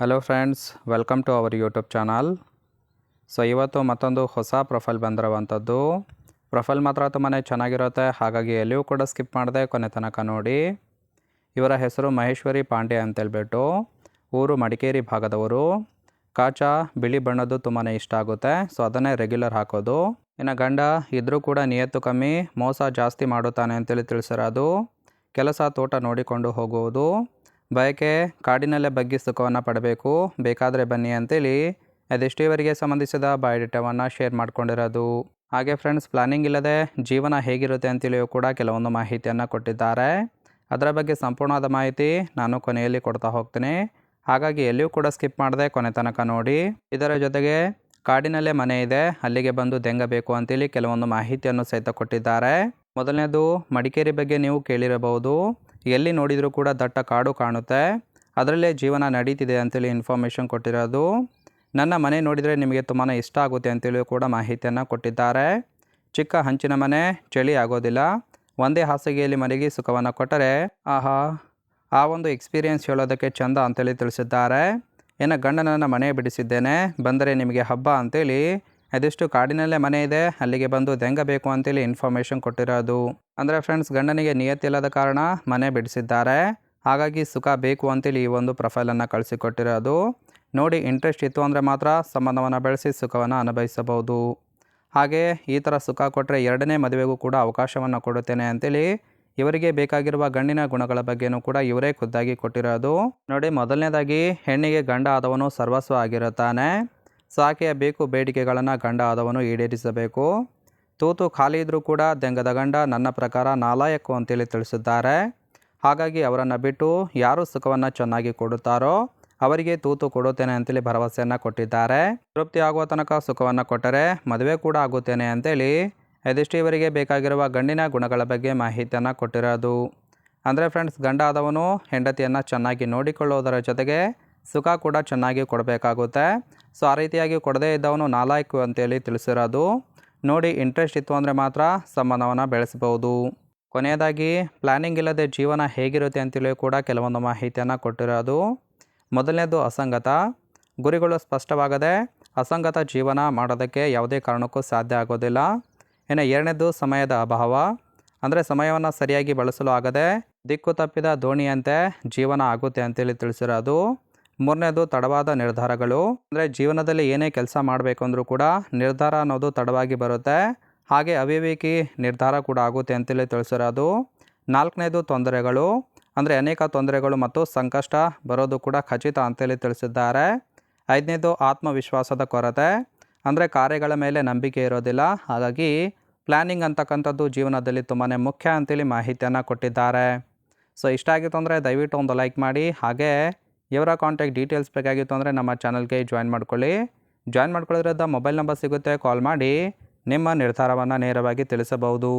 Hello friends welcome to our YouTube channel so ಇವತ್ತು ಮತ್ತೊಂದು ಹೊಸ ಪ್ರೊಫೈಲ್ ಬಂದಿರುವಂಥದ್ದು. ಪ್ರೊಫೈಲ್ ಮಾತ್ರ ತುಂಬಾ ಚೆನ್ನಾಗಿರುತ್ತೆ, ಹಾಗಾಗಿ ಎಲ್ಲಿಯೂ ಕೂಡ ಸ್ಕಿಪ್ ಮಾಡಿದೆ ಕೊನೆ ತನಕ ನೋಡಿ. ಇವರ ಹೆಸರು ಮಹೇಶ್ವರಿ ಪಾಂಡೆ ಅಂತೇಳ್ಬಿಟ್ಟು, ಊರು ಮಡಿಕೇರಿ ಭಾಗದವರು. ಕಾಚಾ, ಬಿಳಿ ಬಣ್ಣದ್ದು ತುಂಬಾ ಇಷ್ಟ ಆಗುತ್ತೆ ಸೊ ಅದನ್ನೇ ರೆಗ್ಯುಲರ್ ಹಾಕೋದು. ಇನ್ನು ಗಂಡ ಇದ್ರೂ ಕೂಡ ನಿಯತ್ತು ಕಮ್ಮಿ, ಮೋಸ ಜಾಸ್ತಿ ಮಾಡುತ್ತಾನೆ ಅಂತೇಳಿ ತಿಳಿಸಿರೋದು. ಕೆಲಸ ತೋಟ ನೋಡಿಕೊಂಡು ಹೋಗುವುದು. ಬಯಕೆ ಕಾಡಿನಲ್ಲೇ ಬಗ್ಗಿ ಸುಖವನ್ನು ಪಡಬೇಕು. ಬೇಕಾದರೆ ಬನ್ನಿ ಅಂತೇಳಿ ಅದೆಷ್ಟು ಇವರಿಗೆ ಸಂಬಂಧಿಸಿದ ಬಯೋಡೇಟಾವನ್ನು ಶೇರ್ ಮಾಡ್ಕೊಂಡಿರೋದು. ಹಾಗೆ ಫ್ರೆಂಡ್ಸ್ ಪ್ಲಾನಿಂಗ್ ಇಲ್ಲದೆ ಜೀವನ ಹೇಗಿರುತ್ತೆ ಅಂತೇಳಿಯೂ ಕೂಡ ಕೆಲವೊಂದು ಮಾಹಿತಿಯನ್ನು ಕೊಟ್ಟಿದ್ದಾರೆ. ಅದರ ಬಗ್ಗೆ ಸಂಪೂರ್ಣವಾದ ಮಾಹಿತಿ ನಾನು ಕೊನೆಯಲ್ಲಿ ಕೊಡ್ತಾ ಹೋಗ್ತೀನಿ. ಹಾಗಾಗಿ ಎಲ್ಲಿಯೂ ಕೂಡ ಸ್ಕಿಪ್ ಮಾಡದೆ ಕೊನೆ ತನಕ ನೋಡಿ. ಇದರ ಜೊತೆಗೆ ಕಾಡಿನಲ್ಲೇ ಮನೆ ಇದೆ, ಅಲ್ಲಿಗೆ ಬಂದು ದೆಂಗಬೇಕು ಅಂತೇಳಿ ಕೆಲವೊಂದು ಮಾಹಿತಿಯನ್ನು ಸಹಿತ ಕೊಟ್ಟಿದ್ದಾರೆ. ಮೊದಲನೇದು, ಮಡಿಕೇರಿ ಬಗ್ಗೆ ನೀವು ಕೇಳಿರಬಹುದು. ಎಲ್ಲಿ ನೋಡಿದರೂ ಕೂಡ ದಟ್ಟ ಕಾಡು ಕಾಣುತ್ತೆ. ಅದರಲ್ಲೇ ಜೀವನ ನಡೀತಿದೆ ಅಂತೇಳಿ ಇನ್ಫಾರ್ಮೇಷನ್ ಕೊಟ್ಟಿರೋದು. ನನ್ನ ಮನೆ ನೋಡಿದರೆ ನಿಮಗೆ ತುಂಬಾ ಇಷ್ಟ ಆಗುತ್ತೆ ಅಂತೇಳಿ ಕೂಡ ಮಾಹಿತಿಯನ್ನು ಕೊಟ್ಟಿದ್ದಾರೆ. ಚಿಕ್ಕ ಹಂಚಿನ ಮನೆ, ಚಳಿ ಆಗೋದಿಲ್ಲ. ಒಂದೇ ಹಾಸಿಗೆಯಲ್ಲಿ ಮನೆಗೆ ಸುಖವನ್ನು ಕೊಟ್ಟರೆ, ಆಹಾ, ಆ ಒಂದು ಎಕ್ಸ್ಪೀರಿಯೆನ್ಸ್ ಹೇಳೋದಕ್ಕೆ ಚಂದ ಅಂತೇಳಿ ತಿಳಿಸಿದ್ದಾರೆ. ಏನೋ ಗಂಡನನ್ನು ಮನೆ ಬಿಡಿಸಿದ್ದೇನೆ. ಬಂದರೆ ನಿಮಗೆ ಹಬ್ಬ ಅಂತೇಳಿ ಅದೆಷ್ಟು ಕಾಡಿನಲ್ಲೇ ಮನೆ ಇದೆ, ಅಲ್ಲಿಗೆ ಬಂದು ದೆಂಗಬೇಕು ಅಂತೇಳಿ ಇನ್ಫಾರ್ಮೇಷನ್ ಕೊಟ್ಟಿರೋದು. ಅಂದರೆ ಫ್ರೆಂಡ್ಸ್ ಗಂಡನಿಗೆ ನಿಯತ್ತಿಲ್ಲದ ಕಾರಣ ಮನೆ ಬಿಡಿಸಿದ್ದಾರೆ. ಹಾಗಾಗಿ ಸುಖ ಬೇಕು ಅಂತೇಳಿ ಈ ಒಂದು ಪ್ರೊಫೈಲನ್ನು ಕಳಿಸಿಕೊಟ್ಟಿರೋದು. ನೋಡಿ ಇಂಟ್ರೆಸ್ಟ್ ಇತ್ತು ಅಂದರೆ ಮಾತ್ರ ಸಂಬಂಧವನ್ನು ಬೆಳೆಸಿ ಸುಖವನ್ನು ಅನುಭವಿಸಬಹುದು. ಹಾಗೆ ಈ ಥರ ಸುಖ ಕೊಟ್ಟರೆ ಎರಡನೇ ಮದುವೆಗೂ ಕೂಡ ಅವಕಾಶವನ್ನು ಕೊಡುತ್ತೇನೆ ಅಂತೇಳಿ ಇವರಿಗೆ ಬೇಕಾಗಿರುವ ಗಂಡಿನ ಗುಣಗಳ ಬಗ್ಗೆನೂ ಕೂಡ ಇವರೇ ಖುದ್ದಾಗಿ ಕೊಟ್ಟಿರೋದು. ನೋಡಿ, ಮೊದಲನೇದಾಗಿ ಹೆಣ್ಣಿಗೆ ಗಂಡ ಆದವನು ಸರ್ವಸ್ವ ಆಗಿರುತ್ತಾನೆ. ಸೊ ಆಕೆಯ ಬೇಕು ಬೇಡಿಕೆಗಳನ್ನು ಗಂಡ ಆದವನು ಈಡೇರಿಸಬೇಕು. ತೂತು ಖಾಲಿ ಇದ್ದರೂ ಕೂಡ ದೆಂಗದ ಗಂಡ ನನ್ನ ಪ್ರಕಾರ ನಾಲಾಯಕ್ಕು ಅಂತೇಳಿ ತಿಳಿಸಿದ್ದಾರೆ. ಹಾಗಾಗಿ ಅವರನ್ನು ಬಿಟ್ಟು ಯಾರು ಸುಖವನ್ನು ಚೆನ್ನಾಗಿ ಕೊಡುತ್ತಾರೋ ಅವರಿಗೆ ತೂತು ಕೊಡುತ್ತೇನೆ ಅಂತೇಳಿ ಭರವಸೆಯನ್ನು ಕೊಟ್ಟಿದ್ದಾರೆ. ತೃಪ್ತಿ ಆಗುವ ತನಕ ಸುಖವನ್ನು ಕೊಟ್ಟರೆ ಮದುವೆ ಕೂಡ ಆಗುತ್ತೇನೆ ಅಂತೇಳಿ ಇದಿಷ್ಟು ಇವರಿಗೆ ಬೇಕಾಗಿರುವ ಗಂಡಿನ ಗುಣಗಳ ಬಗ್ಗೆ ಮಾಹಿತಿಯನ್ನು ಕೊಟ್ಟಿರೋದು. ಅಂದರೆ ಫ್ರೆಂಡ್ಸ್ ಗಂಡ ಆದವನು ಹೆಂಡತಿಯನ್ನು ಚೆನ್ನಾಗಿ ನೋಡಿಕೊಳ್ಳುವುದರ ಜೊತೆಗೆ ಸುಖ ಕೂಡ ಚೆನ್ನಾಗಿ ಕೊಡಬೇಕಾಗುತ್ತೆ. ಸೊ, ಆ ರೀತಿಯಾಗಿ ಕೊಡದೇ ಇದ್ದವನು ನಾಲ್ಕು ಅಂತೇಳಿ ತಿಳಿಸಿರೋದು. ನೋಡಿ ಇಂಟ್ರೆಸ್ಟ್ ಇತ್ತು ಅಂದರೆ ಮಾತ್ರ ಸಂಬಂಧವನ್ನು ಬೆಳೆಸಬಹುದು ಕೊನೆಯದಾಗಿ ಪ್ಲ್ಯಾನಿಂಗ್ ಇಲ್ಲದೆ ಜೀವನ ಹೇಗಿರುತ್ತೆ ಅಂತೇಳಿ ಕೂಡ ಕೆಲವೊಂದು ಮಾಹಿತಿಯನ್ನು ಕೊಟ್ಟಿರೋದು. ಮೊದಲನೇದು ಅಸಂಗತ. ಗುರಿಗಳು ಸ್ಪಷ್ಟವಾಗದೆ ಅಸಂಗತ ಜೀವನ ಮಾಡೋದಕ್ಕೆ ಯಾವುದೇ ಕಾರಣಕ್ಕೂ ಸಾಧ್ಯ ಆಗೋದಿಲ್ಲ. ಇನ್ನು ಎರಡನೇದು ಸಮಯದ ಅಭಾವ. ಅಂದರೆ ಸಮಯವನ್ನು ಸರಿಯಾಗಿ ಬಳಸಲು ಆಗದೆ ದಿಕ್ಕು ತಪ್ಪಿದ ದೋಣಿಯಂತೆ ಜೀವನ ಆಗುತ್ತೆ ಅಂತೇಳಿ ತಿಳಿಸಿರೋದು. ಮೂರನೇದು ತಡವಾದ ನಿರ್ಧಾರಗಳು. ಅಂದರೆ ಜೀವನದಲ್ಲಿ ಏನೇ ಕೆಲಸ ಮಾಡಬೇಕು ಅಂದರೂ ಕೂಡ ನಿರ್ಧಾರ ಅನ್ನೋದು ತಡವಾಗಿ ಬರುತ್ತೆ. ಹಾಗೆ ಅವಿವೇಕಿ ನಿರ್ಧಾರ ಕೂಡ ಆಗುತ್ತೆ ಅಂತೇಳಿ ತಿಳಿಸಿರೋದು. ನಾಲ್ಕನೇದು ತೊಂದರೆಗಳು. ಅಂದರೆ ಅನೇಕ ತೊಂದರೆಗಳು ಮತ್ತು ಸಂಕಷ್ಟ ಬರೋದು ಕೂಡ ಖಚಿತ ಅಂತೇಳಿ ತಿಳಿಸಿದ್ದಾರೆ. ಐದನೇದು ಆತ್ಮವಿಶ್ವಾಸದ ಕೊರತೆ. ಅಂದರೆ ಕಾರ್ಯಗಳ ಮೇಲೆ ನಂಬಿಕೆ ಇರೋದಿಲ್ಲ. ಹಾಗಾಗಿ ಪ್ಲ್ಯಾನಿಂಗ್ ಅಂತಕ್ಕಂಥದ್ದು ಜೀವನದಲ್ಲಿ ತುಂಬಾ ಮುಖ್ಯ ಅಂತೇಳಿ ಮಾಹಿತಿಯನ್ನು ಕೊಟ್ಟಿದ್ದಾರೆ. ಸೊ ಇಷ್ಟ ಆಗಿತ್ತು ಅಂದರೆ ದಯವಿಟ್ಟು ಒಂದು ಲೈಕ್ ಮಾಡಿ. ಹಾಗೆ ಇವರ ಕಾಂಟ್ಯಾಕ್ಟ್ ಡೀಟೇಲ್ಸ್ ಬೇಕಾಗಿತ್ತು ಅಂದರೆ ನಮ್ಮ ಚಾನಲ್ಗೆ ಜಾಯ್ನ್ ಮಾಡ್ಕೊಳ್ಳಿ. ಜಾಯ್ನ್ ಮಾಡ್ಕೊಳ್ಳೋದ್ರಿಂದ ಮೊಬೈಲ್ ನಂಬರ್ ಸಿಗುತ್ತೆ ಕಾಲ್ ಮಾಡಿ. ನಿಮ್ಮ ನಿರ್ಧಾರವನ್ನು ನೇರವಾಗಿ ತಿಳಿಸಬಹುದು.